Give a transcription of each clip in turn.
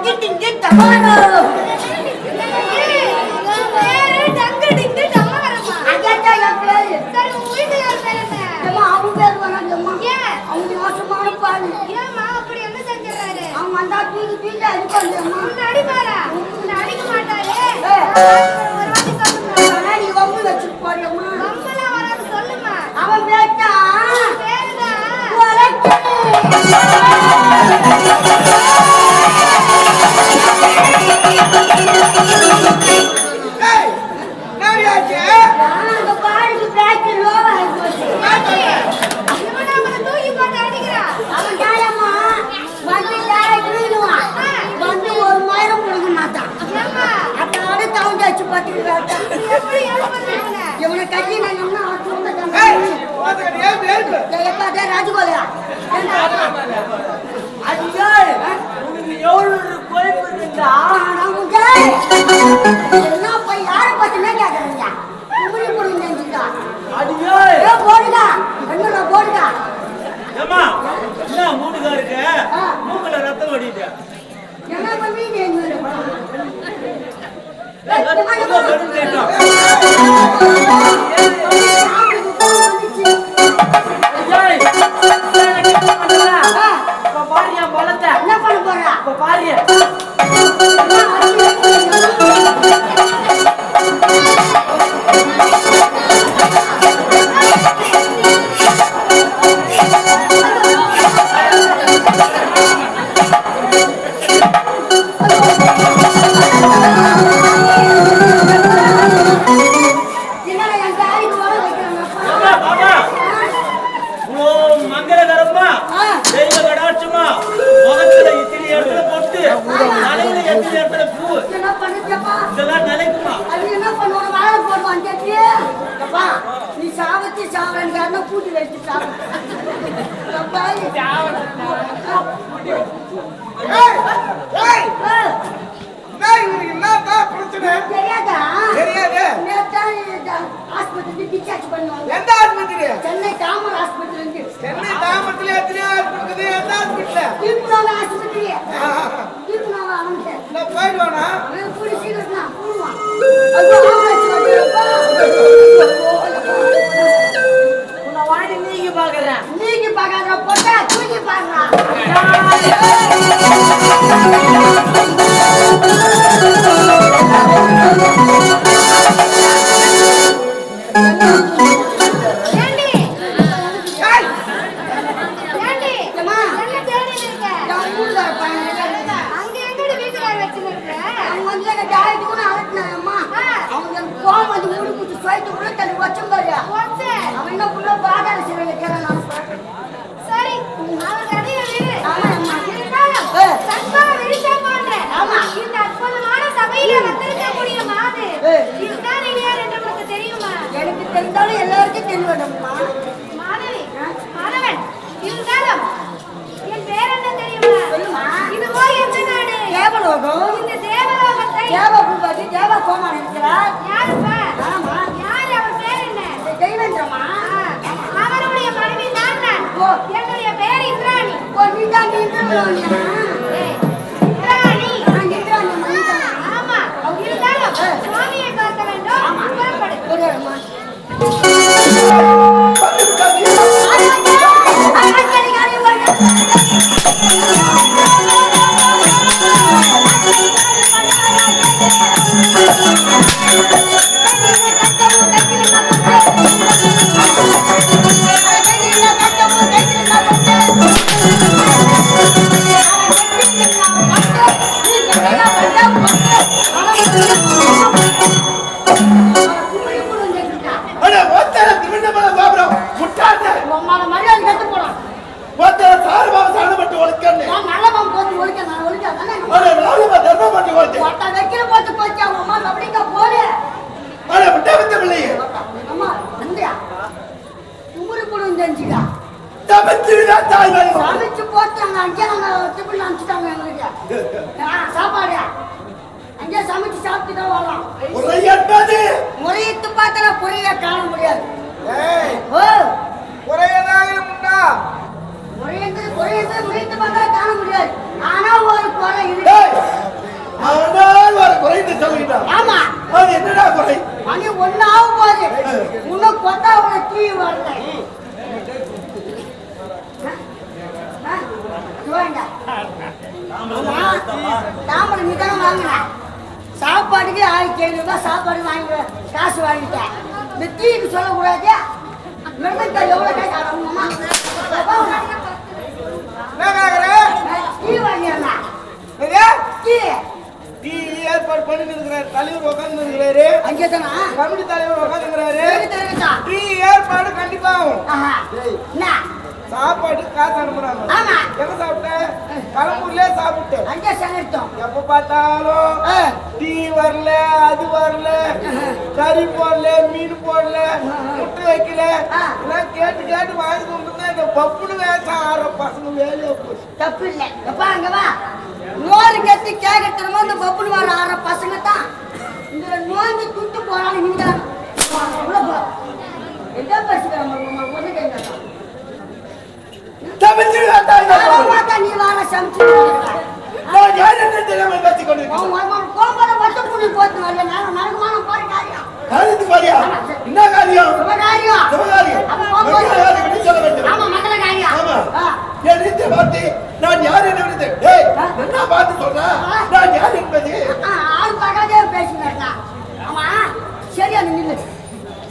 தங்கிட்டிங்க தமானோ அவன் பேட்டா Yeah. రాజుకోలేదా అయ్యో பூட்டி வச்சு என்னப்பா பிரச்சனை? தெரியாதா? தெரியாது. ஆஸ்பத்திரி டிஸ்சார்ஜ் பண்ணுவாங்க. எந்த ஆஸ்பத்திரி? சென்னை தாமர் ஆஸ்பத்திரி சென்னை தாமரத்துல எத்தனையோ இருக்குது. எந்த ஆஸ்பத்திரி. திருப்பூர் ஆஸ்பத்திரி திருப்பூர் அவங்க போயிடுவானா? அவன் போய் சீக்கிரம் போடுவான். ஐயோ வாடி நீங்க பாக்குறேன். நீங்க பாக்காத பொட்டா தூக்கி பாக்குறான் தேவ பூபதி தேவ சோமா நினைக்கிறார் யாருப்பா? ஆமா. யார்? அவர் பேர் என்ன? தெய்வேந்திரமா அவருடைய மனைவி நான் நான் ஓ. என்னுடைய பேர் இந்திராணி. ஓ நீ தான் இந்திராணியா இந்திராணி. நான் இந்திராணி மனைவி தான் ஆமா. இருந்தாலும் சுவாமியை பார்க்க வேண்டும். புறப்படு. புறப்படுமா தேசத்தை காண முடியாது. ஆனா ஒரு குறை இருக்கு. ஆனால் ஒரு ஆமா. அது என்னடா குறை? மணி ஒண்ணு ஆகும் போது இன்னும் கொத்தா அவனை தீ வரல. தாமரை ஆயிரத்தி ஐநூறு ரூபாய் சாப்பாடு வாங்கி காசு வாங்கிட்டேன் இந்த தீக்கு சொல்லக்கூடாது. மிருகத்தை எவ்வளோ கேட்க ஏற்பாடு பண்ணிட்டு இருக்கிறாரு. தலைவர் உட்கார்ந்து இருக்கிறாரு. கமிட்டி தலைவர். தெரியுதா டீ ஏற்பாடு கண்டிப்பா ஆகும். சாப்பாடு காசு அனுப்புறாங்க. எங்க சாப்பிட்ட? கலம்பூர்லயே சாப்பிட்டேன். அங்கே செலக்டம் எப்ப பார்த்தாலும். டீ வரல அது வரல கறி போடல மீன் போடல முட்டை வைக்கல. எல்லாம் கேட்டு கேட்டு வாங்கி கொண்டு இந்த பப்புனு வேஷம் ஆற பசங்க வேலையா தப்பு இல்ல அப்பா நோறு கட்டி கேட்கறமோ இந்த பப்புனு வர பசங்க தான். இந்த நோஞ்சு துட்டு போறாங்க நீங்க உள்ள போ. எங்க பேசுறாங்க ஒண்ணு கேட்கலாம் மட்டும் புள்ளி போத்து வரல. நரகமான போற காரியம் என்ன காரியம்? வார்த்தை. நான் யார் என்பது டேய் என்ன பார்த்து சொல்றா? நான் யார் என்பது? ஆள் பார்க்காதே பேசினாடா ஆமா சரியா நில்லு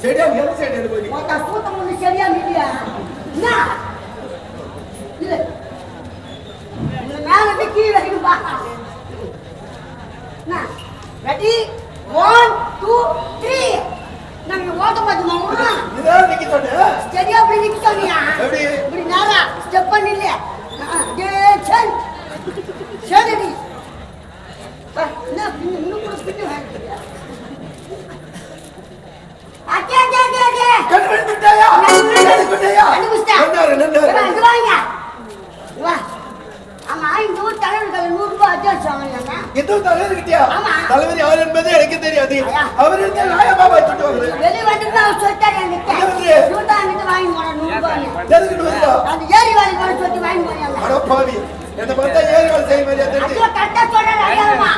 சரியா நில்லு சரியா நில்லு மொத்த கூட்டம் வந்து சரியா நில்லியா? என்ன இல்ல மேல இருந்து கீழே இருந்து பாப்பா ரெடி ஒன் டூ த்ரீ நம்ம ஓட்ட மாட்டோமா சரியா அப்படி நிக்க சொன்னியா? இப்படி நேரம் ஸ்டெப் பண்ணல சரி இன்னும் கூட பின்னு வாங்கிக்கிறியா அக்கா அக்கா அக்கா அக்கா கண்டுபிடிச்சிட்டாயா கண்டுபிடிச்சிட்டாயா கண்டுபிடிச்சிட்டா நன்னாரு நன்னாரு வாங்க எத்தனை தலைவர் கிட்டியா தலைவர் என்பது எனக்கு தெரியாது. அவர் இருந்த நியாயமா வச்சுட்டு வந்து வாங்கி. போனோம் என்ன பார்த்தா ஏழு வேலை செய்ய மாதிரியா தெரியும் கட்ட சொல்றாரு ஐயாமா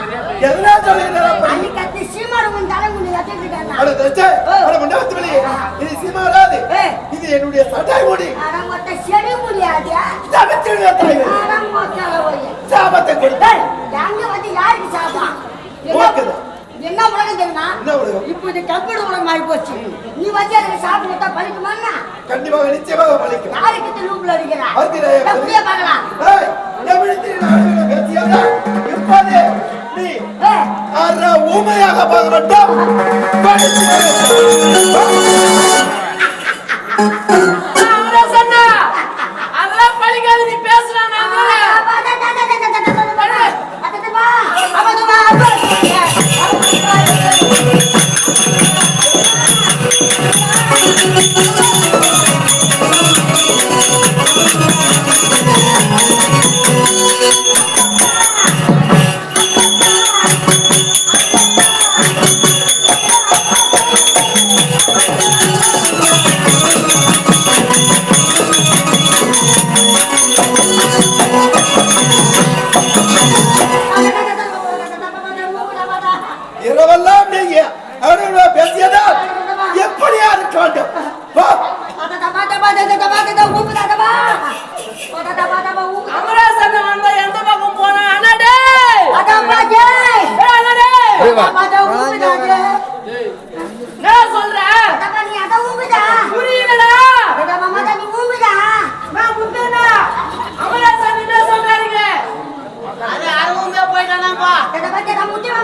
என்ன சொல்லிட்டாரு அப்படி அன்னி கத்தி சீமாடு உன் தலை முன்ன கட்டிட்டு இருக்காங்க அட தச்சே அட மண்டபத்து வெளிய. இது சீமாடாது இது என்னுடைய சட்டை முடி. அட மொத்த செடி முடியாது சாபத்தை எடுத்தாய் அட மொத்த சாபத்தை கொடுத்தா யாங்க வந்து யாருக்கு சாபா இப்போது நீ ஊமையாக பார்க்க வேண்டும்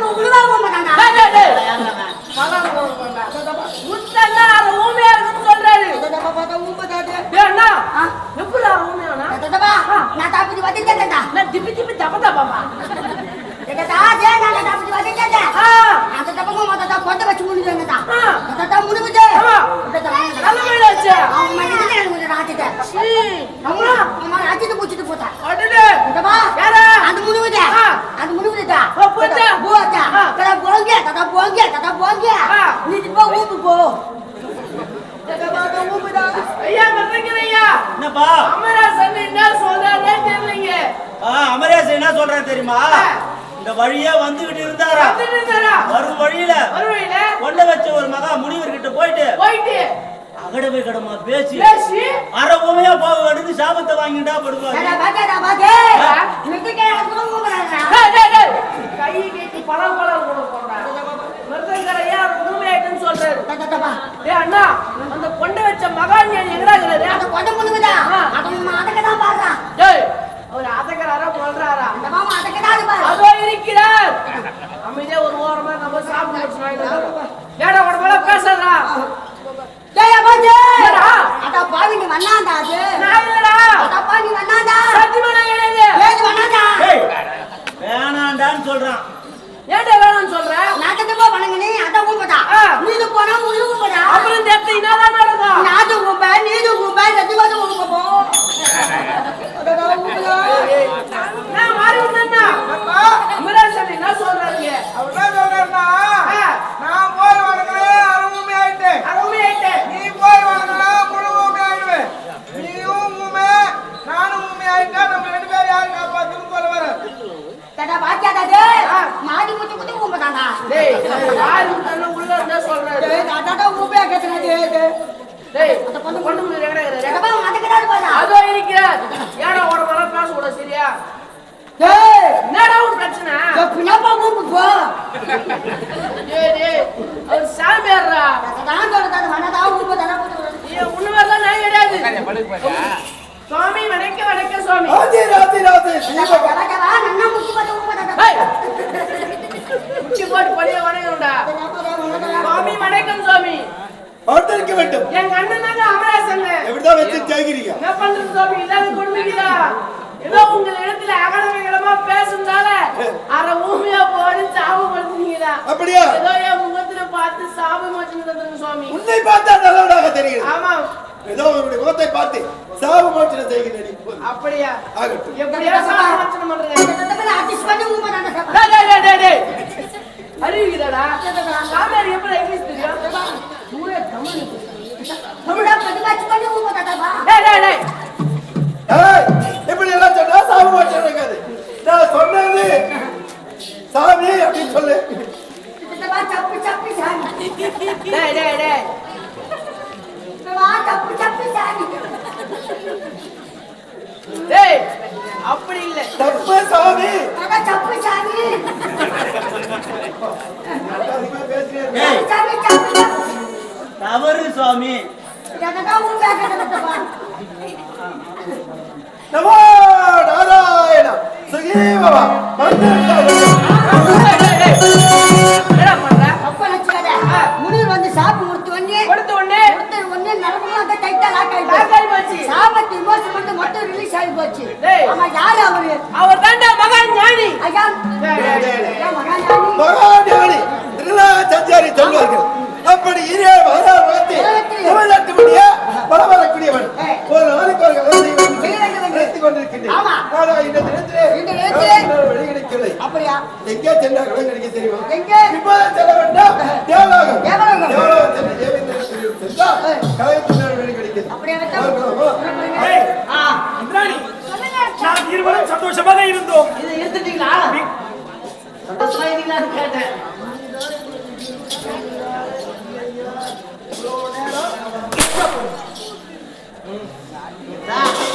உங்களுதான் என்னப்பா அமராசன் என்ன சொல்றாருன்னே தெரியலங்க. ஆ, அமரேசன் என்ன சொல்றாரு தெரியுமா? இந்த வழியா வந்துகிட்டு இருந்தாரா? வரும் வழியில கொண்ட வச்ச ஒரு மகா முனிவர் கிட்ட போயிட்டு போயிட்டு அகடவை கடமா பேசி பேசி அரை உமையா பாவ எடுத்து சாபத்தை வாங்கிட்டா படுவாங்க. சொல்றாரு அண்ணா அந்த கொண்டு வச்ச மகான் ஞானி எங்கடா இருக்கிறாரு அந்த கொண்டை பொண்ணுங்கதா. ஆ. அவன் அதுக்குதான் பாடுறான். டேய் அவர் அதக்கறாரா போடுறாரா அந்த மாமா அதுக்குதான் அது பாரு. அதோ இருக்கிறார் அமைதியா ஒரு ஓரமா நம்ம சாப்பிட்டு முடிச்சு ஏடா உட மேல டேய். என்னடா? அடா, பாவி, நீ வண்ணாண்டா அது. நான் இல்லடா அடப்பா, நீ வண்ணாண்டா. சத்தியமா நான் ஏய், வண்ணாண்டா. வேணாண்டான்னு சொல்றான் ஏன்டா வேணாம்னு சொல்ற நாட்டத்துப்பா வணங்குனே, அதான் ஊம்புடா. ஆ. நீது போனா முள்ளு ஊம்புடா. அப்புறம் இந்த இடத்துல என்னதான் நடக்கும் நாட்டு ஊம்ப, நீது ஊம்ப, ரெண்டு பேரும் ஊம்ப போ. நான் மாறி அமராசன் என்ன சொல்றாங்க அவர் என்ன சொல்றாருன்னா, ஆ. நான் போய் வணங்குறேன், அருவூமி ஆயிட்டேன். அருமை ஆயிட்டு நீ போய் வணங்குனா, முழு ஊமி ஆயிடுவேன். நீயும் ஊமை, நானும் ஊமி ஆயிட்டா, நம்ம ரெண்டு பேரும் யாரு காப்பாத்துன்னு சொல்ல வர்றாரு. தடா, பாத்தியாடா டேய்? மாடி குத்தி குத்தி ஊம்புதாடா. டேய் மாறி விட்டேன்னா உள்ள இருந்தா சொல்றாரு டேய், அடடா, ஊம்பையா கேட்டுனா, டேய், டேய். டேய் அந்த பொண்ணு இருக்கிறாரு எடப்பா, அவன் அதுக்குதான் அது பாரு. அதோ இருக்கிறார் ஏடா உட மேல பேசக்கூடாது சரியா டேய், என்னடா உன் பிரச்சனை பின்னாப்பா ஊம்பு போ. டேய் டேய் அவர் சாமியார்ரா அதான் சொல்றது, மனதா ஊம்புதாடா, போட்டு விடு. நீ உன்ன மாதிரிலாம் நான் கிடையாது சுவாமி வணக்க வணக்க சுவாமி. ராஜி, ராஜி. டேய், டேய், டேய், நன்னா பார்த்து ஊம்புதாடா. ஏய் முச்சி போட்டு படிய வணக்கம்டா சுவாமி வணக்கம் சுவாமி. அவர்தற்கு வேண்டும். என் அண்ணன் தாங்க அமராசன் எப்படிதான் வச்சு ஜெயிக்கிறீங்க என்ன பண்றது சுவாமி? இல்லாத கொடுமைக்குதா ஏதோ உங்க இடத்துல அகடமைகளமா பேசுனால அரை ஊமையா போடு சாபம் படுத்துனீங்களா அப்படியா? ஏதோ என் முகத்துல பார்த்து சாபம் வச்சுருந்ததுங்க சுவாமி. உன்னை பார்த்தா நல்லவனாக தெரிகிறது. ஆமா ஏதோ அவருடைய முகத்தை பார்த்து சாப மோச்சனம் செய்கிறேன். அப்படியா? ஆகட்டும். எப்படியா டேய், டேய், டேய். அறிவிக்கிறடா? சாமியார் எப்படி இங்கிலீஷ் தெரியும்? தூய தமிழ். தமிழா பதிவாச்சு பண்ணி ஊம்புதாடாப்பா. டேய் டேய் டேய். ஏய், இப்படி எல்லாம் சொன்னா சாப மோச்சனம் இருக்காது. நான் சொன்னது சாமி அப்படின்னு சொல்லு. இதப்பா, சப்பு சப்பு சாமி. டேய் டேய் டேய் இதப்பா, சப்பு சப்பு சாமி. டேய் அப்படி இல்ல. தப்பு சாமி. சப்பு. தவறு சுவாமி. நமோ எங்கே சென்றால் இடம் கிடைக்க தெரியுமா? எங்கே? இப்போது செல்ல வேண்டாம். தேவலோகம். தேவலோகம். தேவலோகம் சென்றால் கலையத்தினர் வெளி கிடைக்கிறது. இந்திராணி. சொல்லுங்க. நாம் இருவரும் சந்தோஷமாக இருந்தோம். இது எடுத்துட்டீங்களா? சந்தோஷமா இருக்கீங்களான்னு கேட்டேன்.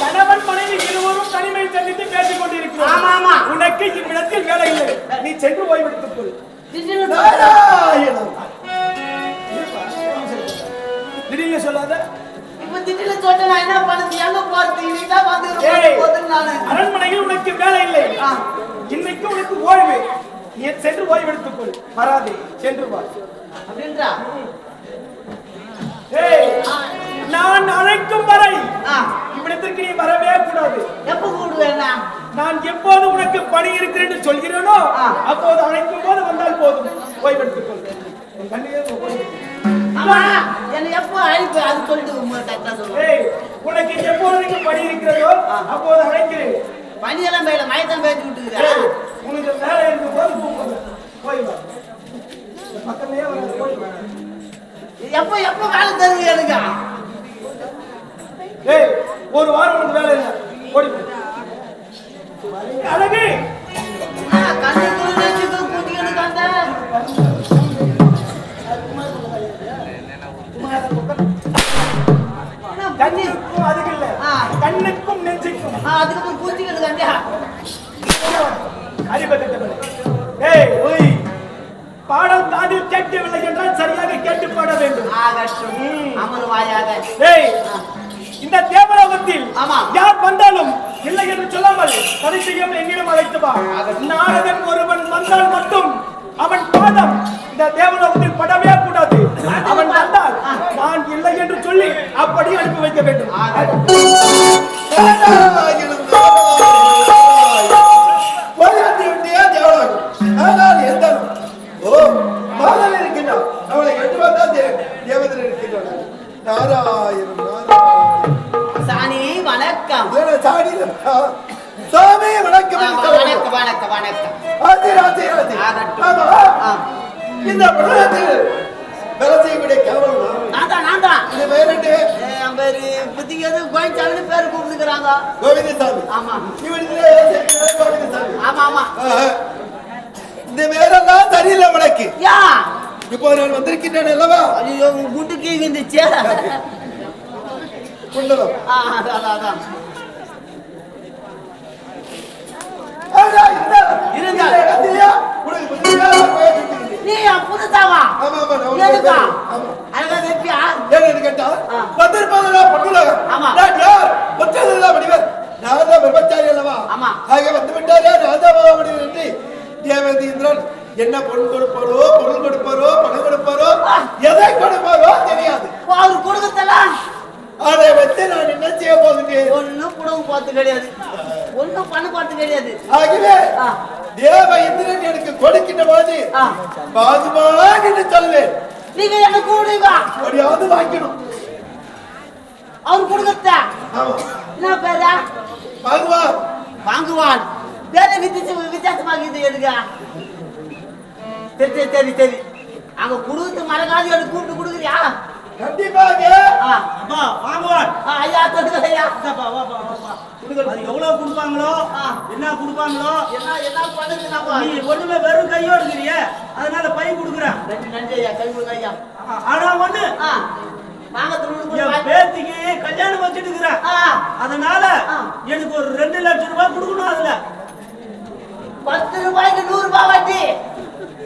கணவன் மனைவி இருவரும் தனிமையில் சந்தித்து பேசிக் கொண்டிருக்கிறோம் ஆமா, ஆமா. உனக்கு இவ்விடத்தில் வேலை இல்லை. நீ சென்று ஓய்வெடுத்துக் கொள். திடீர்னு சொல்லாத. அரண்மனையில் உனக்கு வேலை இல்லை. இன்னைக்கு உனக்கு ஓய்வு. நீ சென்று ஓய்வெடுத்துக் கொள். வராதே சென்று வா. அப்படின்றா? நான் அழைக்கும் வரை ஆ, இவ்விடத்திற்கு நீ வரவே கூடாது. எப்ப கூடுவேண்ணா நான் எப்போது உனக்கு பணி இருக்கிறேன் சொல்கிறேனோ. அப்போது அழைக்கும் போது வந்தால் போதும். ஓய்வெடுத்துக் உனக்கு எப்போது பணி இருக்கிறதோ அப்போது அழைக்கிறேன். பனியெல்லாம் பெய்யல மயத்தான் பேசி ஏய், உனக்கு வேலை இருக்கும் போது. போய் பக்கமே. எப்போ எப்போ வேலை தருவீங்க எனக்கு? ஒரு வாரம் உனக்கு வேலை இல்லை. ஓடி அழகு! கண்ணுக்கும் அதுக்கு இல்ல. கண்ணுக்கும் நெஞ்சுக்கும். அதுக்கப்புறம் பூச்சிக்கிறது தாண்டியா ஏய் ஒய் பாடல் காதில் கேட்கவில்லை என்றால் சரியாக கேட்டு பாட வேண்டும். ஆகட்டும். அமர்வாயாக. இந்த தேவலோகத்தில். யார் வந்தாலும் இல்லை என்று சொல்லாமல் பரிசையும் என்னிடம் அழைத்து வா. நாரதன் ஒருவன் வந்தால் மட்டும் அவன் பாதம் இந்த தேவலோகத்தில் படவே கூடாது. அவன் வந்தால் நான் இல்லை என்று சொல்லி அப்படி அனுப்பி வைக்க வேண்டும். ஆதி, ஆதி, ஆதி. ஆமா. ஆ. இந்த பிரபலத்தில் வேலை செய்யக்கூடிய கேவலம்? நான். தான் நான் தான். இது பேர்? என் பேரு இப்போதைக்கு எது கோயிச்சாமின்னு பேர் கூப்பிட்டுக்கிறாங்க கோவிந்தசாமி. ஆமா. இவன் கோவிந்தசாமி. ஆமா ஆமா. இந்த பேரெல்லாம் சரியில்லை உனக்கு. யா. இப்போ நான் வந்திருக்கின்றேன் அல்லவா? ஐயோ உன் குட்டுக்கு குண்டலம் ஆ, அதான், அதான், அதான். ஆனா, இந்த இருங்க. இந்த இடத்திலேயா உனக்கு புதுமையாக பேசிட்டு நீ என் புதுசாவா? எதுக்கா? அழகா வெப்பியா ஏன்னு கேட்டா? ஆ. வந்திருப்பதெல்லாம் பொண்ணுலகம் ஆமா. ஒற்றதெல்லாம் வடிவர் நான் தான் பிரம்மச்சாரி அல்லவா? ஆமா. ஆக வந்து விட்டாரே தேவதி இந்திரன் என்ன பொருள் கொடுப்பாரோ பொருள் கொடுப்பாரோ பணம் கொடுப்பாரோ எதை கொடுப்பாரோ தெரியாது. ஓ, அவரு கொடுக்கத்தலாம் அதை வச்சு நான் என்ன செய்ய போகிறேன் ஒண்ணும் குடும்பம் பார்த்து கிடையாது. ஒண்ணும் பண்ண பார்த்து கிடையாது. ஆகவே. தேவ இந்திரன் எனக்கு கொடுக்கின்ற போது ஆ. பாதுமான் என்று சொல்வேன். நீங்க எனக்கு கொடுங்க? அப்படியாவது வாங்கிக்கணும். அவர் கொடுக்கத்த. என்ன பேரா? பாதுவான் வாங்குவான் பேர வித்தியாச வித்தியாசமாக இது எடுக்க சரி சரி சரி அங்க குடுக்கத்து மறக்காது எடுத்து கூப்பிட்டு கொடுக்குறியா? கண்டிப்பாக. ஆ அப்பா வாங்குவான் ஆ, ஐயா தொடுங்க ஐயா. இந்தாப்பா, வாப்பா, வாப்பா. அது எவ்வளவு கொடுப்பாங்களோ ஆ. என்ன கொடுப்பாங்களோ என்ன என்ன நம்ம நீ ஒண்ணுமே வெறும் கையோட இருக்கிறிய. அதனால பை கொடுக்குறேன். நன்றி நன்றி ஐயா. கை கொடுங்க ஐயா. ஆ, ஆனா ஒண்ணு. பேத்திக்கு கல்யாணம் வச்சுட்டு இருக்கிறேன். ஆ. அதனால ஆ. எனக்கு ஒரு ரெண்டு லட்சம் ரூபாய் கொடுக்கணும் அதுல பத்து ரூபாய்க்கு நூறு ரூபாய் வட்டி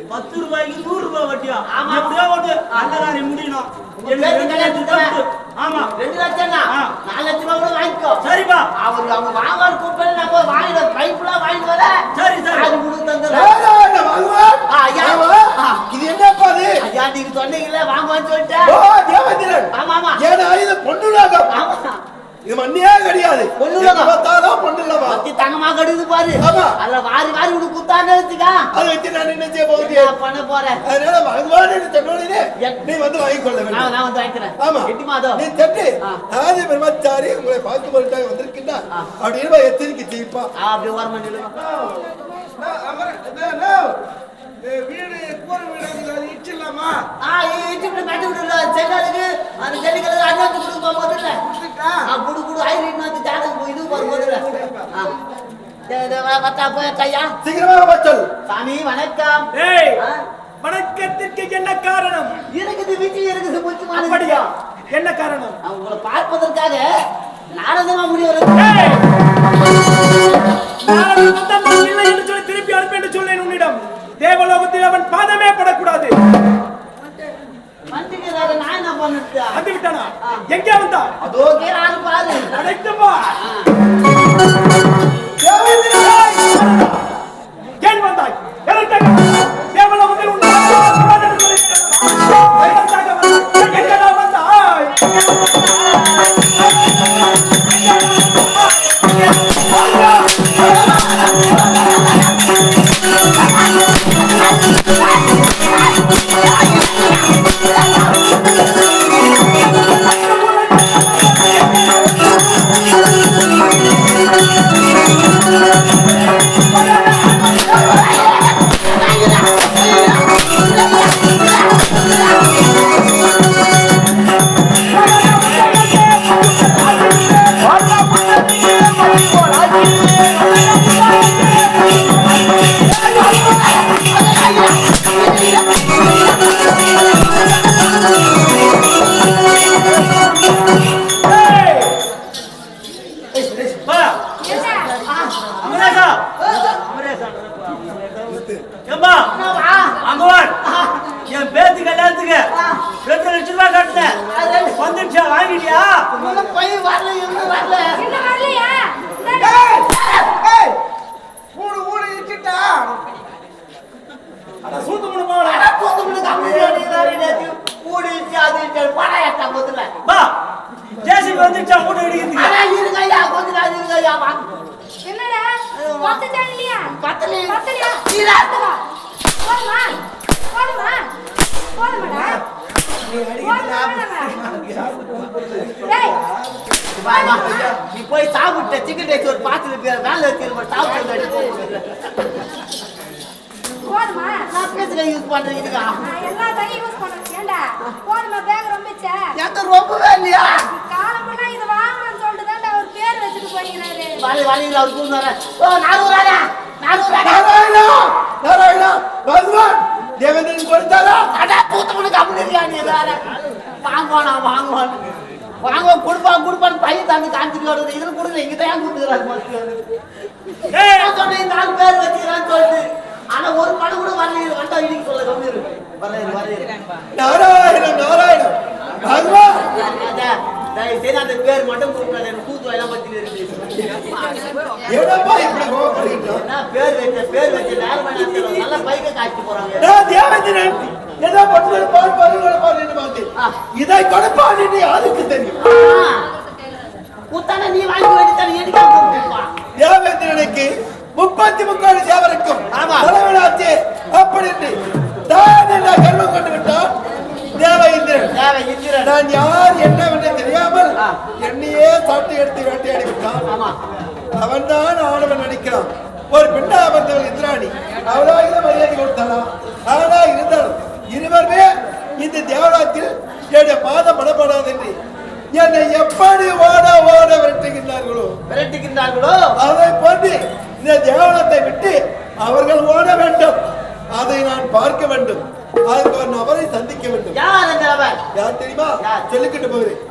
பத்து ரூபாய்க்கு நூறு ரூபாய் வட்டியா ஆமா. எப்படியோ ஒன்று நல்ல காரியம் முடியணும் எனக்கு பேத்தி ரெண்டு கல்யாணம் லட்சம் கொடுத்தவன். கொடுத்து. ஆமா ரெண்டு லட்சம் தான் ஆ. நாலு லட்சம் ரூபாய் கூட வாங்கிக்கோ சரிப்பா அவர் அவங்க வாங்குவார் கூப்பிட்டு நம்ம வாங்கிட பைப்லாம் வாங்கிட்டு வர சரி, சரி. அது கொடுத்து தந்துடுறேன் ஏடா, வாங்குவான்? ஆ, ஐயா. ஆமா. ஆ. இது என்னப்பா இது? ஐயா நீங்க சொன்னீங்கல்ல வாங்குவான்னு சொல்லிட்டேன் ஓ, தேவேந்திரன். ஆமா ஆமா ஏடா, இது பொண்ணுலகம். ஆமா இது மண்ணியே கிடையாது பொண்ணுலகம். எங்க பார்த்தாலும் பொண்ணுலகம். பத்தி தங்கமா கடுது பாரு ஆமா. அதுல வாரி வாரி உனக்கு குத்தான்னு வச்சுக்கா அதை வச்சு நான் என்ன செய்ய போகிறேன்? நான் பண்ண போறேன் அதனால வாங்குவான் என்று சொன்னோடனே என்- நீ வந்து வாங்கிக்கொள்ள நான் வந்து வாங்கிக்கிறேன் ஆமா. எட்டு மாதம். நீ தட்டு. ஆதி பிரம்மச்சாரி உங்களை பார்த்து பொருட்டாக வந்திருக்கின்றார். அப்படின்னு எச்சரிக்கை செய்ப்பா. ஆ, அப்படியே ஓரமா நில்லுங்க வீடு கூரை வீடு இச்சிடலாமா ஆ இட்டு இப்படி மெட்டு விடுல செல்லாதுக்கு அந்த கொடுக்க போகும்போது இல்ல குடு குடு. ஜாதகம் இது வரும்போது இல்ல ஆ சீக்கிரமாக சாமி வணக்கம். வணக்கத்திற்கு என்ன காரணம்? இருக்குது வீட்டில் இருக்குது அப்படியா? விஷயம். என்ன காரணம்? நான் உங்களை பார்ப்பதற்காக நாரதமா இல்லை என்று சொல்லி திருப்பி அனுப்பி என்று சொன்னேன் உன்னிடம். தேவலோகத்தில் அவன் பாதமே படக்கூடாது. வந்து விட்டானா? எங்கே வந்தான் அதோ நான் எல்லா தண்ணியும் யூஸ் பண்றேன் ஏண்டா போதுமா பேக் ரொம்பிச்ச எந்த ரொம்பவே இல்லையா? காலமெல்லாம் இது வாங்கணும்னு சொல்லிட்டு தான்டா அவர் பேர் வச்சுட்டு போயிருக்கிறாரு வழி வழியில் அவர் கூந்தார ஓ நானூறாடா நானூறாடா நாராயணா நாராயணா பகவான் தேவேந்திரன் கொடுத்தாரா? அடா தூத்துக்குடிக்கு அப்படி இருக்கியா நீ? வேற வாங்குவானா வாங்குவான். வாங்குவான் கொடுப்பான் கொடுப்பான் பையன் தம்பி காமிச்சிட்டு வருது. இதுல கொடுக்கல இங்க தான் கொடுத்துக்கிறாரு நாலு பேர் வச்சுக்கிறான்னு சொல்லிட்டு. ஆனா ஒரு படம் கூட வரல வந்தா இன்னைக்கு சொல்ல கம்மி இருக்கு. வரல வரல நாராயணன் நாராயணன். பகவான் தயவு செய்து அந்த பேர் மட்டும் எனக்கு கூத்து எல்லாம் பத்தி இருக்கு. என்னப்பா இப்படி கோவப்படுகின்றான் என்ன பேர் வச்ச பேர் வச்ச நேரம் வேணாம் நல்ல பைக்கை காய்ச்சி போறாங்க. தேவேந்திரன் ஏதோ இதை யாருக்கு தெரியும்? குத்தான நீ வாங்கி வேண்டித்தானே எனக்கு தேவேந்திரனுக்கு முப்பத்தி முக்காடு தேவருக்கும் ஆமா. அப்படி தான் கர்மம் கொண்டு விட்டான். தேவேந்திரன் தேவை இந்திரன். நான் யார் என்னவென்று தெரியாமல். என்னையே சாட்டை எடுத்து வேட்டையாடி விட்டான். அவன் தான் ஆடவன் நடிக்கிறான் ஒரு பெண்ணா வந்தவள் இந்திராணி அவளாக மரியாதை கொடுத்தாளா? ஆனா இருந்தாலும் இருவருமே இந்த தேவராத்தில் என்னுடைய பாதம் படப்படாது என்று என்னை எப்படி ஓட ஓட விரட்டுகின்றார்களோ? விரட்டுகின்றார்களோ? அதை போன்று இந்த தேவனத்தை விட்டு அவர்கள் ஓட வேண்டும். அதை நான் பார்க்க வேண்டும். அதற்கு ஒரு நபரை சந்திக்க வேண்டும். யார் அந்த நபர்? யார் தெரியுமா? சொல்லிக்கிட்டு போகிறேன்.